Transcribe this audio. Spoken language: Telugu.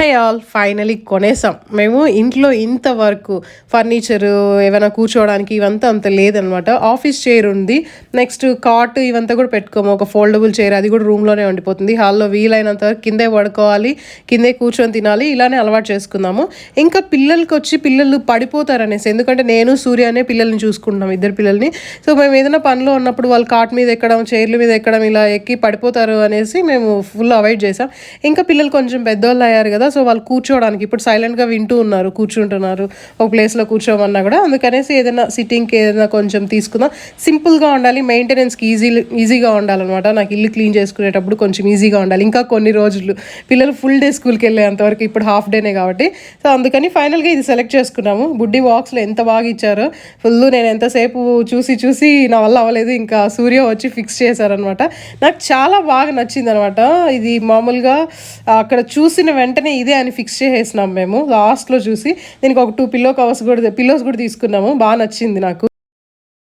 High all finally కొనేసాం. మేము ఇంట్లో ఇంతవరకు ఫర్నిచరు ఏమైనా కూర్చోవడానికి ఇవంతా అంత లేదనమాట. ఆఫీస్ చైర్ ఉంది. నెక్స్ట్ కాట్ ఇవంతా కూడా పెట్టుకోము. ఒక ఫోల్డబుల్ చైర్ అది కూడా రూమ్లోనే ఉండిపోతుంది. హాల్లో వీలైనంత వరకు కిందే పడుకోవాలి కిందే కూర్చొని తినాలి ఇలానే అలవాటు చేసుకుందాము ఇంకా పిల్లలకి వచ్చి పిల్లలు పడిపోతారు అనేసి ఎందుకంటే నేను సూర్యనే పిల్లల్ని చూసుకుంటున్నాం ఇద్దరు పిల్లల్ని. సో మేము ఏదైనా పనిలో ఉన్నప్పుడు వాళ్ళు కాట్ మీద ఎక్కడం చైర్ల మీద ఎక్కడం ఇలా ఎక్కి పడిపోతారు అనేసి మేము ఫుల్ అవాయిడ్ చేసాం. ఇంకా పిల్లలు కొంచెం పెద్దోళ్ళు అయ్యారు కదా సో వాళ్ళు కూర్చోవడానికి ఇప్పుడు సైలెంట్గా వింటూ ఉన్నారు కూర్చుంటున్నారు ఒక ప్లేస్లో కూర్చోమన్నా కూడా. అందుకనేసి ఏదైనా సిట్టింగ్కి ఏదైనా కొంచెం తీసుకుందాం సింపుల్గా ఉండాలి మెయింటెనెన్స్కి ఈజీ ఈజీగా ఉండాలన్నమాట. నాకు ఇల్లు క్లీన్ చేసుకునేటప్పుడు కొంచెం ఈజీగా ఉండాలి. ఇంకా కొన్ని రోజులు పిల్లలు ఫుల్ డే స్కూల్కి వెళ్ళేంతవరకు ఇప్పుడు హాఫ్ డేనే కాబట్టి. సో అందుకని ఫైనల్గా ఇది సెలెక్ట్ చేసుకున్నాము. బుడ్డి బాక్స్లో ఎంత బాగా ఇచ్చారో ఫుల్ నేను ఎంతసేపు చూసి చూసి నా వల్ల అవ్వలేదు. ఇంకా సూర్య వచ్చి ఫిక్స్ చేశారనమాట నాకు చాలా బాగా నచ్చింది అనమాట ఇది మామూలుగా అక్కడ చూసిన వెంటనే ఇదే అని ఫిక్స్ చేసేసినాం మేము. లాస్ట్లో చూసి దీనికి ఒక టూ పిల్లో కవర్స్ కూడా పిల్లోస్ కూడా తీసుకున్నాము. బాగా నచ్చింది నాకు.